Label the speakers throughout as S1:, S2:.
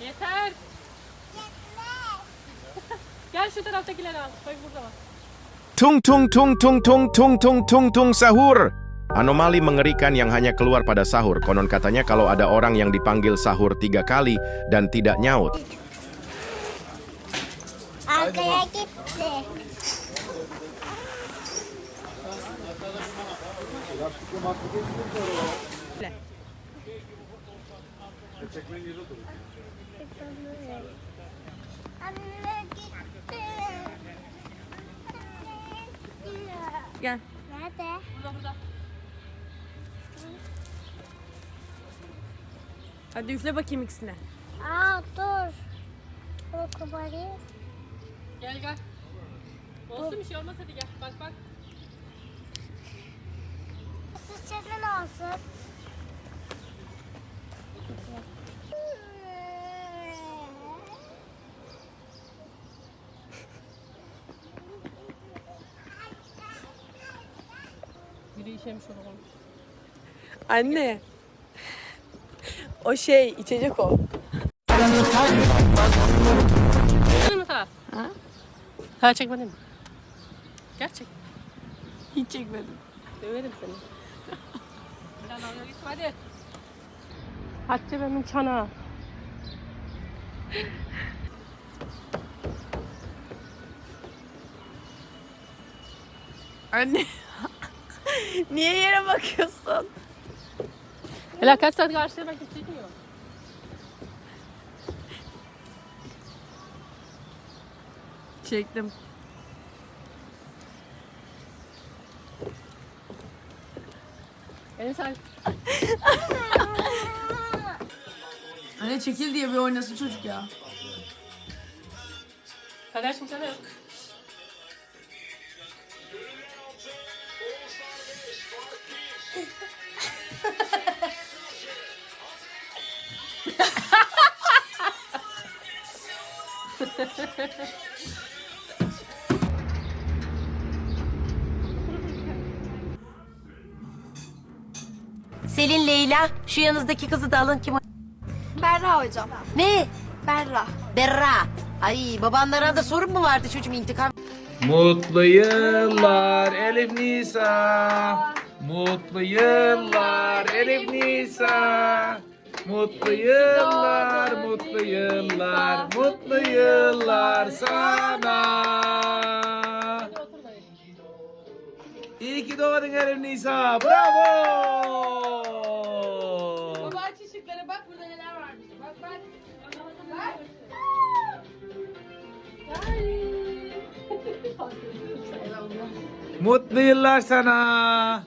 S1: Yeter. Gel şu taraftakileri al. Bak burada var.
S2: Tung tung tung tung tung tung tung tung tung sahur. Anomali mengerikan yang hanya keluar pada sahur. Konon katanya kalau ada orang yang dipanggil sahur tiga kali dan tidak nyaut,
S3: Arkaya gitti.
S1: Gel.
S3: Nerede?
S1: Burada burada. Hadi üfle bakayım ikisine.
S3: Aa dur. Bu kumarı.
S1: Gel gel. Olsun bir şey olmaz hadi gel. Bak bak.
S3: Senin olsun.
S1: İşemiş olalım.
S4: Anne. O şey içecek o.
S1: Değil mi ta? Ha? Ha çekmedin mi? Gerçek.
S4: Hiç çekmedim.
S1: Döverim seni. Sen dalga geçme hadi. Hatice benim çana.
S4: Anne. Niye yere bakıyorsun?
S1: Hele kaç saat karşıya ben kimse çekmiyor.
S4: Çektim.
S1: Benim sen
S4: Anne çekil diye bir oynasın çocuk ya.
S1: kardeşim sana yok.
S5: Selin Leyla şu yanınızdaki kızı da alın kim o?
S6: Berra hocam.
S5: Ne?
S6: Berra.
S5: Berra. Ay babanlara da sorun mu vardı çocuğum intikam?
S7: Mutlu yıllar Elif Nisa. Mutlu yıllar Elif Nisa. Mutlu yıllar, mutlu yıllar, mutlu yıllar sana. İyi ki doğdun Elif Nisa. Bravo.
S1: Baba aç ışıkları bak burada neler varmış. Bak bak. Bak.
S7: Mutlu yıllar sana.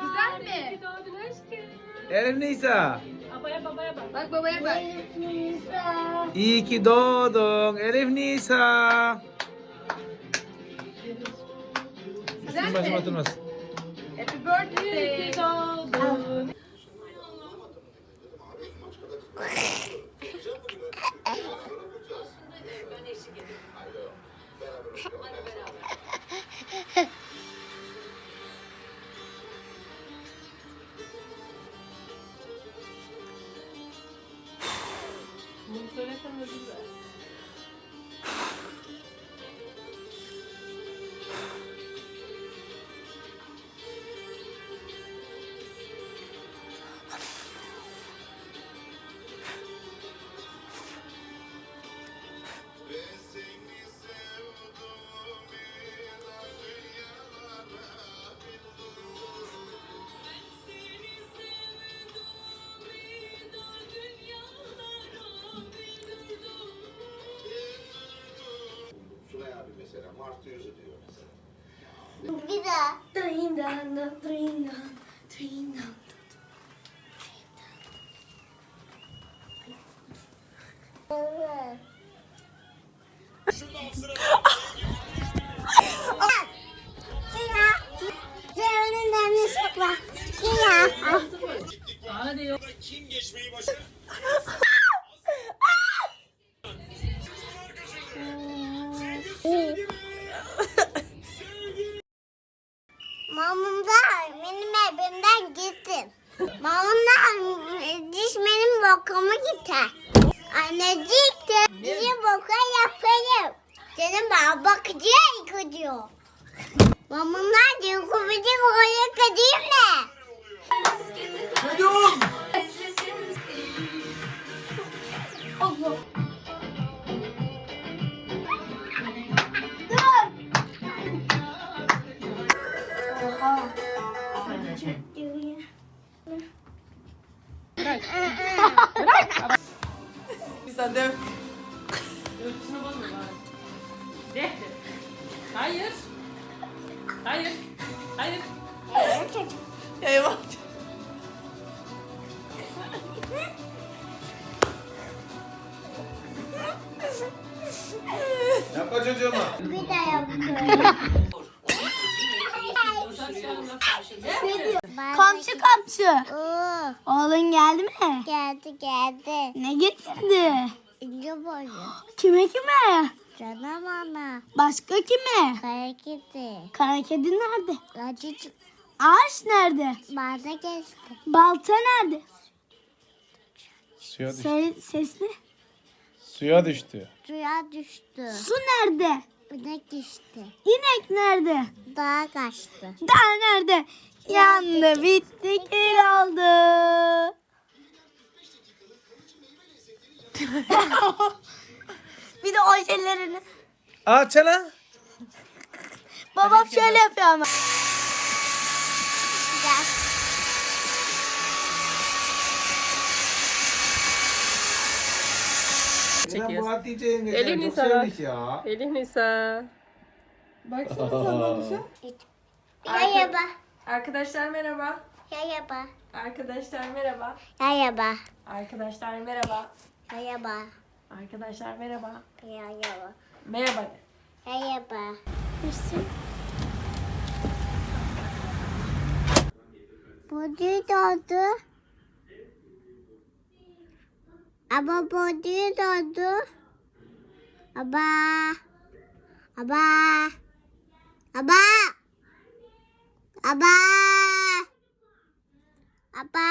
S1: Güzel mi? Doğdun aşkım.
S7: Elif Nisa.
S1: Babaya babaya bak.
S6: Bak babaya bak.
S3: Nisa.
S7: İyi ki doğdun Elif Nisa.
S6: Güzel
S7: Başım
S6: mi?
S7: oturmaz.
S6: Happy birthday.
S1: Doğdun.
S3: Bir daha. Evet.
S4: Kim geçmeyi başarır? Hayır. Hayır. Hayır.
S6: eyvah.
S7: Yapma çocuğuma.
S3: Bir daha yapıyorum.
S8: Komşu komşu.
S3: Oo,
S8: Oğlun geldi mi?
S3: geldi geldi.
S8: Ne getirdi?
S3: İnce boyu.
S8: Kime kime?
S3: Canım ana.
S8: Başka kime?
S3: Hareketi.
S8: Kara kedi nerede?
S3: Acıcık.
S8: Ağaç nerede?
S3: Bana geçti.
S8: Balta nerede?
S7: Suya düştü.
S8: Se- sesli.
S7: Suya düştü.
S3: Suya düştü.
S8: Su nerede?
S3: İnek düştü.
S8: İnek nerede?
S3: Dağa kaçtı.
S8: Dağ nerede? Yandı bitti kül oldu. bir de o şeylerini.
S7: Aç hele.
S8: Babam şöyle yapıyor ama.
S7: Bu Hatice'nin
S4: Elif
S7: geçen çok
S4: Nisa.
S7: sevdik ya.
S4: Elif Nisa.
S6: Baksana babuşa.
S3: Merhaba.
S9: Arkadaşlar merhaba.
S3: Merhaba.
S9: Arkadaşlar merhaba.
S3: Merhaba.
S9: Arkadaşlar merhaba.
S3: Merhaba.
S9: Arkadaşlar merhaba.
S3: Merhaba.
S9: Merhaba. de.
S3: Merhaba. Bodi doldu. Ama bodi doldu. Aba. Aba. Aba. Aba. Aba.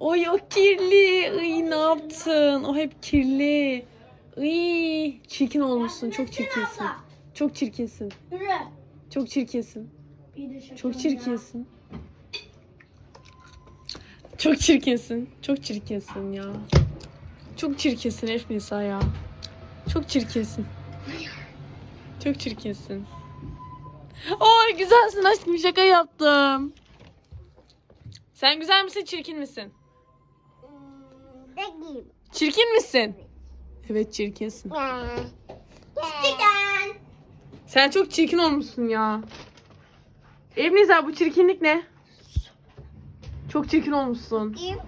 S4: o kirli. Iy ne yaptın? O hep kirli. Iy çirkin olmuşsun. Çok çirkinsin. Çok çirkinsin. Çok çirkinsin. Çok çirkinsin. Çok çirkinsin. Çok çirkinsin ya. Çok çirkinsin Elif Nisa ya. Çok çirkinsin. Çok çirkinsin. Oy güzelsin aşkım şaka yaptım. Sen güzel misin çirkin misin?
S3: Giyeyim?
S4: Çirkin misin? Evet çirkinsin.
S3: Çıkan.
S4: Sen çok çirkin olmuşsun ya. Elif Nisa bu çirkinlik ne? Çok çirkin olmuşsun.
S3: Bakayım.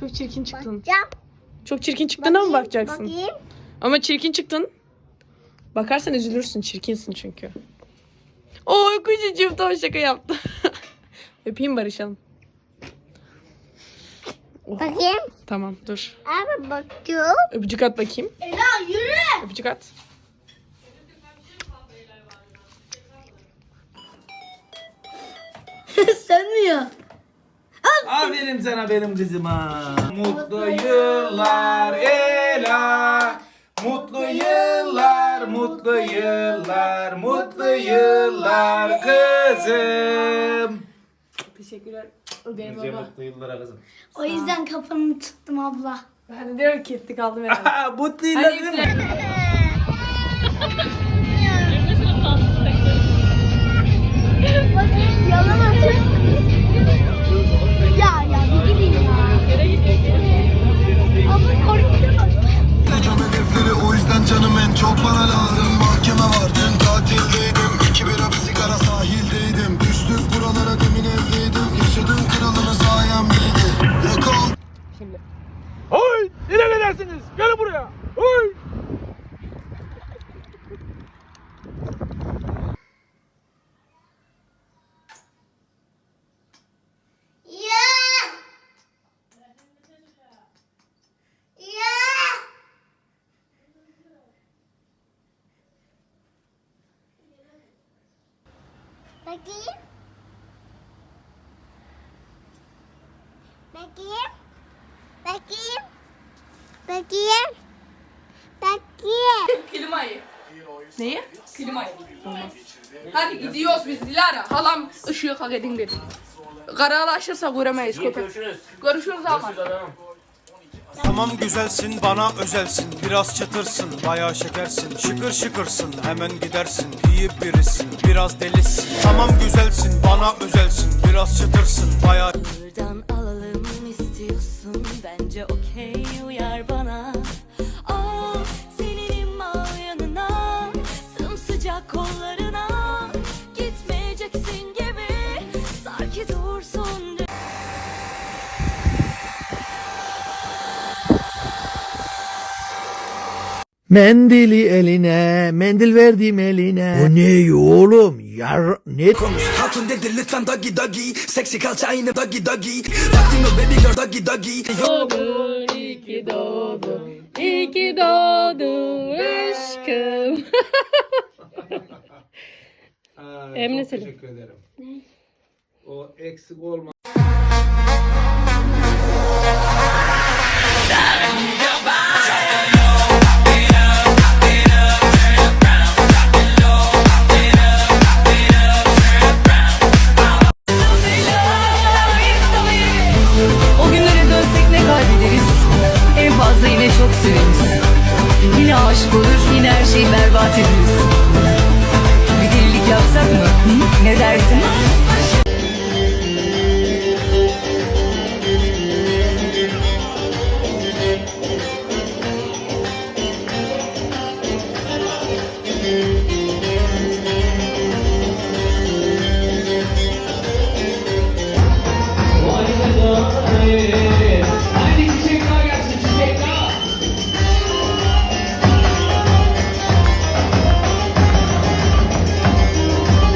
S4: Çok çirkin çıktın.
S3: Bakacağım.
S4: Çok çirkin çıktığına mı bakacaksın?
S3: Bakayım.
S4: Ama çirkin çıktın. Bakarsan üzülürsün. Çirkinsin çünkü. Oy kuzucuğum tam şaka yaptı. Öpeyim barışalım.
S3: Bakayım.
S4: Tamam dur.
S3: Abi bakıyorum.
S4: Öpücük at bakayım.
S8: Ela yürü.
S4: Öpücük at.
S8: Sönmüyor.
S7: Aferin sana benim kızıma. Mutlu yıllar Ela. Mutlu yıllar, mutlu yıllar, mutlu yıllar kızım.
S4: Teşekkürler. Benim
S7: Nice
S4: baba.
S7: mutlu yıllara kızım.
S8: O yüzden kafamı tuttum abla.
S4: Ben de diyorum ki etti kaldım herhalde.
S7: Ha, mutlu yıllar
S4: Hadi
S7: kızım.
S4: üfle.
S8: Yalan atıyorsunuz. Ya ya bir gidin ya. Abla korkuyorum.
S10: Can hedefleri o yüzden canım en çok bana lazım Mahkeme var
S3: Bakayım. Bakayım. Bakayım. Bakayım. Bakayım.
S6: Klimayı. Neyi? Klimayı. Olmaz. Hadi gidiyoruz biz Dilara. Halam ışığı hak edin dedi. Karalaşırsa göremeyiz köpek. Görüşürüz. Görüşürüz ama.
S10: Tamam güzelsin bana özelsin. Biraz çıtırsın bayağı şekersin. Şıkır şıkırsın hemen gidersin. İyi birisin biraz delisin. Tamam güzelsin bana özelsin. Biraz çıtırsın bayağı
S1: Buradan alalım istiyorsun. Bence okey uyar bana
S7: Mendili eline, mendil verdim eline. O ne oğlum? Yar ne?
S10: Hatun dedi lütfen doggy doggy Seksi kalça aynı doggy doggy Baktın mı baby girl doggy doggy
S4: Doğdun, iyi ki doğdun, iyi ki doğdun aşkım. Emre
S7: çok
S4: Selim.
S7: teşekkür ederim. O eksik olma.